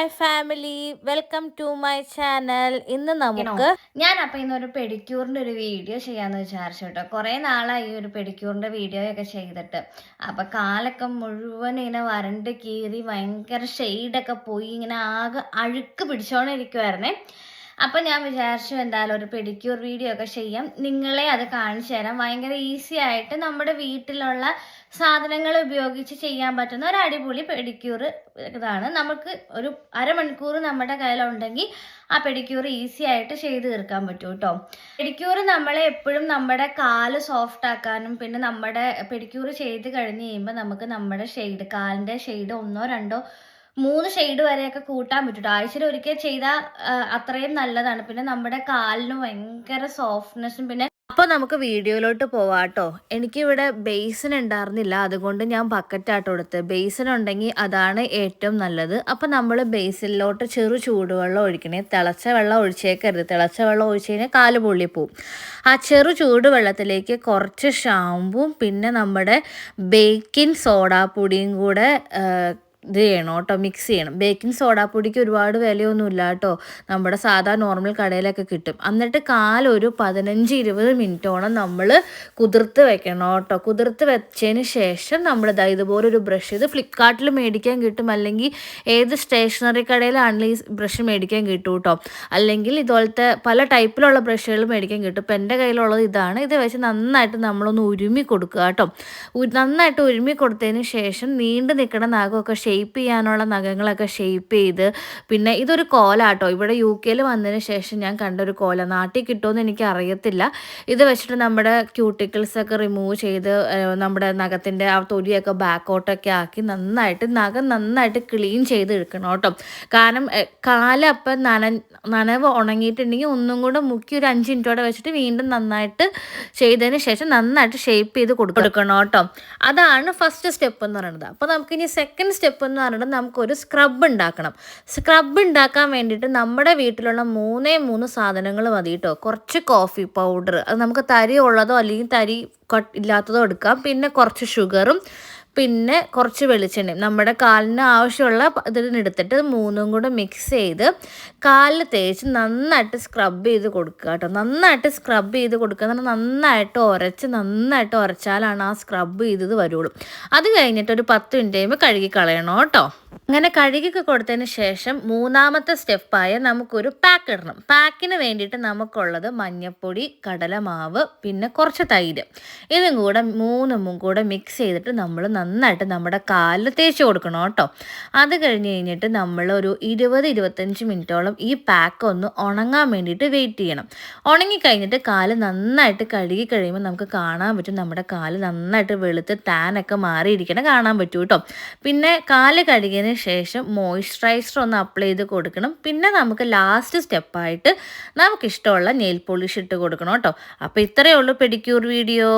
Hi family welcome to my channel ഇന്ന് നമുക്ക് ഞാൻ അപ്പൊ ഇന്നൊരു പെഡിക്യൂറിന്റെ ഒരു വീഡിയോ ചെയ്യാന്ന് വിചാരിച്ചു കേട്ടോ. കുറെ നാളായി ഈ ഒരു പെഡിക്യൂറിന്റെ വീഡിയോ ഒക്കെ ചെയ്തിട്ട്. അപ്പൊ കാലൊക്കെ മുഴുവൻ ഇങ്ങനെ വരണ്ട് കീറി ഭയങ്കര ഷെയ്ഡൊക്കെ പോയി ഇങ്ങനെ ആകെ അഴുക്ക് പിടിച്ചോണ്ടിരിക്കുവായിരുന്നേ. അപ്പൊ ഞാൻ വിചാരിച്ചു എന്തായാലും ഒരു പെഡിക്യൂർ വീഡിയോ ഒക്കെ ചെയ്യാം. നിങ്ങളെ അത് കാണിച്ചു തരാം. ഭയങ്കര ഈസി ആയിട്ട് നമ്മുടെ വീട്ടിലുള്ള സാധനങ്ങൾ ഉപയോഗിച്ച് ചെയ്യാൻ പറ്റുന്ന ഒരു അടിപൊളി പെഡിക്യൂർ ഇതാണ്. നമുക്ക് ഒരു അരമണിക്കൂർ നമ്മുടെ കയ്യിലുണ്ടെങ്കിൽ ആ പെഡിക്യൂർ ഈസി ആയിട്ട് ചെയ്ത് തീർക്കാൻ പറ്റും കേട്ടോ. പെഡിക്യൂർ നമ്മളെ എപ്പോഴും നമ്മുടെ കാൽ സോഫ്റ്റ് ആക്കാനും പിന്നെ നമ്മുടെ പെഡിക്യൂർ ചെയ്ത് കഴിഞ്ഞ് കഴിയുമ്പോൾ നമുക്ക് നമ്മുടെ ഷെയ്ഡ് കാലിന്റെ ഷെയ്ഡ് ഒന്നോ രണ്ടോ മൂന്ന് ഷെയ്ഡ് വരെയൊക്കെ കൂട്ടാൻ പറ്റും ആഴ്ചയിൽ ഒരിക്കൽ ചെയ്ത അത്രയും നല്ലതാണ്. പിന്നെ നമ്മുടെ കാലിന് ഭയങ്കര സോഫ്റ്റ്നെസ്സും പിന്നെ അപ്പോൾ നമുക്ക് വീഡിയോയിലോട്ട് പോവാട്ടോ എനിക്കിവിടെ ബേസിൻ ഉണ്ടായിരുന്നില്ല. അതുകൊണ്ട് ഞാൻ ബക്കറ്റാട്ടോ എടുത്ത് ബേസിൻ ഉണ്ടെങ്കിൽ അതാണ് ഏറ്റവും നല്ലത്. അപ്പോൾ നമ്മൾ ബേസിലോട്ട് ചെറു ചൂടുവെള്ളം ഒഴിക്കണേ. തിളച്ച വെള്ളം ഒഴിച്ചേക്കരുത്. തിളച്ച വെള്ളം ഒഴിച്ച് കഴിഞ്ഞാൽ കാൽ പൊള്ളിപ്പോവും ആ ചെറു ചൂടുവെള്ളത്തിലേക്ക് കുറച്ച് ഷാമ്പും പിന്നെ നമ്മുടെ ബേക്കിംഗ് സോഡാപ്പൊടിയും കൂടെ ഇത് ചെയ്യണം കേട്ടോ മിക്സ് ചെയ്യണം. ബേക്കിംഗ് സോഡാപ്പൊടിക്ക് ഒരുപാട് വിലയൊന്നുമില്ല കേട്ടോ. നമ്മുടെ സാധാ നോർമൽ കടയിലൊക്കെ കിട്ടും. എന്നിട്ട് കാലൊരു പതിനഞ്ച് ഇരുപത് മിനിറ്റോളം നമ്മൾ കുതിർത്ത് വെക്കണം കേട്ടോ. കുതിർത്ത് വെച്ചതിന് ശേഷം നമ്മൾ ഇതാ ഇതുപോലെ ഒരു ബ്രഷ് ഇത് ഫ്ലിപ്കാർട്ടിൽ മേടിക്കാൻ കിട്ടും. അല്ലെങ്കിൽ ഏത് സ്റ്റേഷനറി കടയിലാണെങ്കിലും ഈ ബ്രഷ് മേടിക്കാൻ കിട്ടും കേട്ടോ. അല്ലെങ്കിൽ ഇതുപോലത്തെ പല ടൈപ്പിലുള്ള ബ്രഷുകൾ മേടിക്കാൻ കിട്ടും. ഇപ്പം എന്റെ കയ്യിലുള്ളത് ഇതാണ്. ഇത് വെച്ച് നന്നായിട്ട് നമ്മളൊന്ന് ഉരുമി കൊടുക്കുക കേട്ടോ. നന്നായിട്ട് ഉരുമി കൊടുത്തതിന് ശേഷം നീണ്ടു നിൽക്കുന്ന നാഗമൊക്കെ ഷെയ്പ്പ് ചെയ്യാനുള്ള നഖങ്ങളൊക്കെ ഷെയ്പ്പ് ചെയ്ത്. പിന്നെ ഇതൊരു കോലാട്ടോ. ഇവിടെ യു കെയിൽ വന്നതിന് ശേഷം ഞാൻ കണ്ടൊരു കോല. നാട്ടിൽ കിട്ടുമെന്ന് എനിക്ക് അറിയത്തില്ല ഇത് വെച്ചിട്ട് നമ്മുടെ ക്യൂട്ടിക്കിൾസൊക്കെ റിമൂവ് ചെയ്ത് നമ്മുടെ നഖത്തിന്റെ ആ തൊലിയൊക്കെ ബാക്കോട്ടൊക്കെ ആക്കി നന്നായിട്ട് നഖം നന്നായിട്ട് ക്ലീൻ ചെയ്ത് എടുക്കണം കേട്ടോ. കാരണം കാലപ്പം നന നനവ് ഉണങ്ങിയിട്ടുണ്ടെങ്കിൽ ഒന്നും കൂടെ മുക്കി ഒരു അഞ്ച് മിനിറ്റോടെ വെച്ചിട്ട് വീണ്ടും നന്നായിട്ട് ചെയ്തതിന് ശേഷം നന്നായിട്ട് ഷേപ്പ് ചെയ്ത് കൊടുക്കണം. കേട്ടോ. അതാണ് ഫസ്റ്റ് സ്റ്റെപ്പ് എന്ന് പറയുന്നത്. അപ്പോൾ നമുക്കിനി സെക്കൻഡ് സ്റ്റെപ്പ് സ്റ്റെപ്പ് എന്ന് പറഞ്ഞിട്ട് നമുക്കൊരു സ്ക്രബ് ഉണ്ടാക്കണം. സ്ക്രബ് ഉണ്ടാക്കാൻ വേണ്ടിയിട്ട് നമ്മുടെ വീട്ടിലുള്ള മൂന്നേ മൂന്ന് സാധനങ്ങൾ മതി കേട്ടോ കുറച്ച് കോഫി പൗഡർ അത് നമുക്ക് തരി ഉള്ളതോ അല്ലെങ്കിൽ തരി ഇല്ലാത്തതോ എടുക്കാം. പിന്നെ കുറച്ച് ഷുഗറും പിന്നെ കുറച്ച് വെളിച്ചെണ്ണയും. നമ്മുടെ കാലിന് ആവശ്യമുള്ള ഇതിനെടുത്തിട്ട് മൂന്നും കൂടെ മിക്സ് ചെയ്ത് കാലിൽ തേച്ച് നന്നായിട്ട് സ്ക്രബ് ചെയ്ത് കൊടുക്കുക കേട്ടോ. നന്നായിട്ട് സ്ക്രബ് ചെയ്ത് കൊടുക്കുക നന്നായിട്ട് ഉരച്ച് നന്നായിട്ട് ഉരച്ചാലാണ് ആ സ്ക്രബ് ചെയ്തത് വരുള്ളൂ. അത് കഴിഞ്ഞിട്ട് ഒരു പത്ത് മിനിറ്റ് കഴിയുമ്പോൾ കഴുകി കളയണം കേട്ടോ. അങ്ങനെ കഴുകിയൊക്കെ കൊടുത്തതിന് ശേഷം മൂന്നാമത്തെ സ്റ്റെപ്പായ നമുക്കൊരു പാക്ക് ഇടണം. പാക്കിന് വേണ്ടിയിട്ട് നമുക്കുള്ളത് മഞ്ഞൾപ്പൊടി കടലമാവ് പിന്നെ കുറച്ച് തൈര്. ഇതും കൂടെ മൂന്നും കൂടെ മിക്സ് ചെയ്തിട്ട് നമ്മൾ നന്നായിട്ട് നമ്മുടെ കാലിൽ തേച്ച് കൊടുക്കണം കേട്ടോ. അത് കഴിഞ്ഞ് കഴിഞ്ഞിട്ട് നമ്മൾ ഒരു ഇരുപത് ഇരുപത്തഞ്ച് മിനിറ്റോളം ഈ പാക്ക് ഒന്ന് ഉണങ്ങാൻ വേണ്ടിയിട്ട് വെയിറ്റ് ചെയ്യണം. ഉണങ്ങിക്കഴിഞ്ഞിട്ട് കാൽ നന്നായിട്ട് കഴുകി കഴിയുമ്പോൾ നമുക്ക് കാണാൻ പറ്റും നമ്മുടെ കാൽ നന്നായിട്ട് വെളുത്ത് താനൊക്കെ മാറിയിരിക്കണം കാണാൻ പറ്റും കേട്ടോ. പിന്നെ കാൽ കഴുകിയതിന് ശേഷം മോയ്സ്ചറൈസർ ഒന്ന് അപ്ലൈ ചെയ്ത് കൊടുക്കണം. പിന്നെ നമുക്ക് ലാസ്റ്റ് സ്റ്റെപ്പായിട്ട് നമുക്കിഷ്ടമുള്ള നെയിൽ പോളിഷ് ഇട്ട് കൊടുക്കണം കേട്ടോ. അപ്പോൾ ഇത്രയേ ഉള്ളൂ പെഡിക്യൂർ വീഡിയോ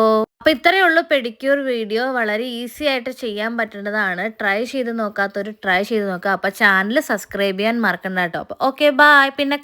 അപ്പോൾ ഇത്രയേ ഉള്ളൂ പെഡിക്യൂർ വീഡിയോ വളരെ ഈസി ആയിട്ട് ചെയ്യാൻ പറ്റുന്നതാണ് ട്രൈ ചെയ്ത് നോക്കാത്തൊരു ട്രൈ ചെയ്ത് നോക്കുക. അപ്പോൾ ചാനൽ സബ്സ്ക്രൈബ് ചെയ്യാൻ മറക്കണ്ട കേട്ടോ. അപ്പോൾ ഓക്കെ ബായ് പിന്നെ